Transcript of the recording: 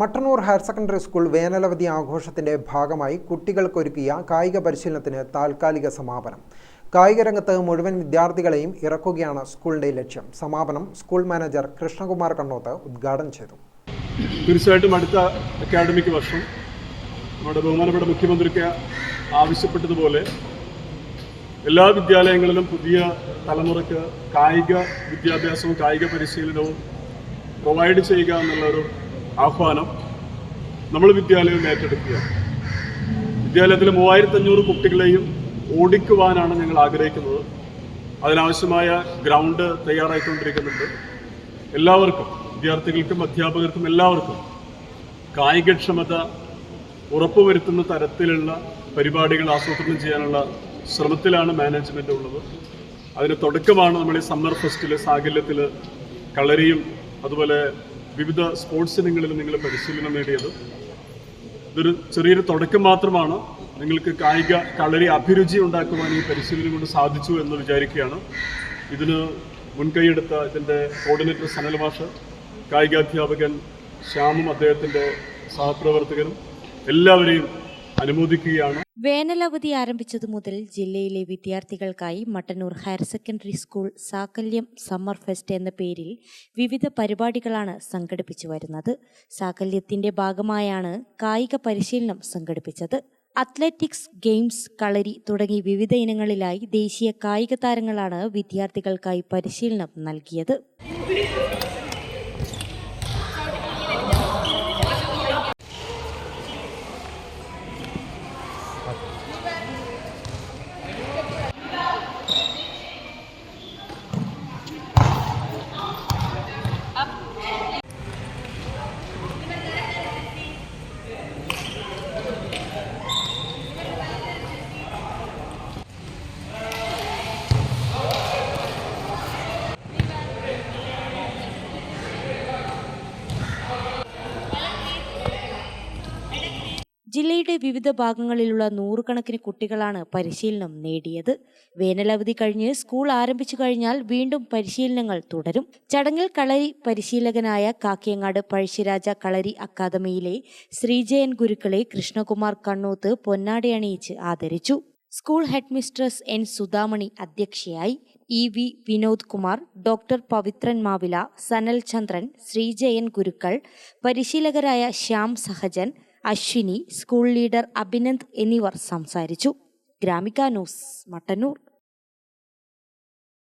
Mattannur higher secondary school വേനലവധി ആഘോഷത്തിന്റെ ഭാഗമായി കുട്ടികൾക്കൊരുക്കിയ കായിക പരിശീലനത്തിന് താൽക്കാലിക സമാപനം. കായിക രംഗത്ത് മുഴുവൻ വിദ്യാർത്ഥികളെയും ഇറക്കുകയാണ് സ്കൂളിന്റെ ലക്ഷ്യം. സമാപനം സ്കൂൾ മാനേജർ കൃഷ്ണകുമാർ കണ്ണോത്ത് ഉദ്ഘാടനം ചെയ്തു. തീർച്ചയായിട്ടും അടുത്ത അക്കാഡമിക് വർഷം നമ്മുടെ ബഹുമാനപ്പെട്ട മുഖ്യമന്ത്രിക്ക് ആവശ്യപ്പെട്ടതുപോലെ എല്ലാ വിദ്യാലയങ്ങളിലും പുതിയ തലമുറയ്ക്ക് കായിക വിദ്യാഭ്യാസവും കായിക പരിശീലനവും പ്രൊവൈഡ് ചെയ്യുക എന്നുള്ളൊരു ആഹ്വാനം നമ്മൾ വിദ്യാലയം ഏറ്റെടുക്കുക. വിദ്യാലയത്തിലെ മൂവായിരത്തി അഞ്ഞൂറ് കുട്ടികളെയും ഓടിക്കുവാനാണ് ഞങ്ങൾ ആഗ്രഹിക്കുന്നത്. അതിനാവശ്യമായ ഗ്രൗണ്ട് തയ്യാറായിക്കൊണ്ടിരിക്കുന്നുണ്ട്. എല്ലാവർക്കും വിദ്യാർത്ഥികൾക്കും അധ്യാപകർക്കും എല്ലാവർക്കും കായികക്ഷമത ഉറപ്പുവരുത്തുന്ന തരത്തിലുള്ള പരിപാടികൾ ആസൂത്രണം ചെയ്യാനുള്ള ശ്രമത്തിലാണ് മാനേജ്മെന്റ് ഉള്ളത്. അതിന് തുടക്കമാണ് നമ്മൾ ഈ സമ്മർ ഫെസ്റ്റിൽ സാഗല്യത്തിൽ കളരിയും അതുപോലെ വിവിധ സ്പോർട്സ് ഇനങ്ങളിൽ നിങ്ങൾ പരിശീലനം നേടിയത്. ഇതൊരു ചെറിയൊരു തുടക്കം മാത്രമാണ്. നിങ്ങൾക്ക് കായിക കളരി അഭിരുചി ഉണ്ടാക്കുവാൻ ഈ പരിശീലനം കൊണ്ട് സാധിച്ചു എന്ന് വിചാരിക്കുകയാണ്. ഇതിന് മുൻകൈയെടുത്ത ഇതിന്റെ കോർഡിനേറ്റർ സനൽ മാഷ് കായികാധ്യാപകൻ ശ്യാമും അദ്ദേഹത്തിന്റെ സഹപ്രവർത്തകരും എല്ലാവരെയും അനുമോദിക്കുകയാണ്. വേനലവധി ആരംഭിച്ചതു മുതൽ ജില്ലയിലെ വിദ്യാർത്ഥികൾക്കായി Mattannur higher secondary school Sakalyam summer fest എന്ന പേരിൽ വിവിധ പരിപാടികളാണ് സംഘടിപ്പിച്ചു വരുന്നത്. സാകല്യത്തിന്റെ ഭാഗമായാണ് കായിക പരിശീലനം സംഘടിപ്പിച്ചത്. അത്ലറ്റിക്സ് ഗെയിംസ് കളരി തുടങ്ങി വിവിധ ഇനങ്ങളിലായി ദേശീയ കായിക താരങ്ങളാണ് വിദ്യാർത്ഥികൾക്കായി പരിശീലനം നൽകിയത്. ജില്ലയുടെ വിവിധ ഭാഗങ്ങളിലുള്ള നൂറുകണക്കിന് കുട്ടികളാണ് പരിശീലനം നേടിയത്. വേനലവധി കഴിഞ്ഞ് സ്കൂൾ ആരംഭിച്ചു കഴിഞ്ഞാൽ വീണ്ടും പരിശീലനങ്ങൾ തുടരും. ചടങ്ങിൽ കളരി പരിശീലകനായ കാക്കിയങ്ങാട് പഴശ്ശിരാജ കളരി അക്കാദമിയിലെ ശ്രീജയൻ ഗുരുക്കളെ കൃഷ്ണകുമാർ കണ്ണൂത്ത് പൊന്നാടി അണിയിച്ച് ആദരിച്ചു. School head mistress N Sudhamani അധ്യക്ഷയായി. E V Vinod Kumar doctor Pavithran Mavila Sanal Chandran Sreejayan Gurukkal പരിശീലകരായ Shyam Sahajan Ashwini school leader Abhinand എന്നിവർ സംസാരിച്ചു. ഗ്രാമിക ന്യൂസ് മട്ടന്നൂർ.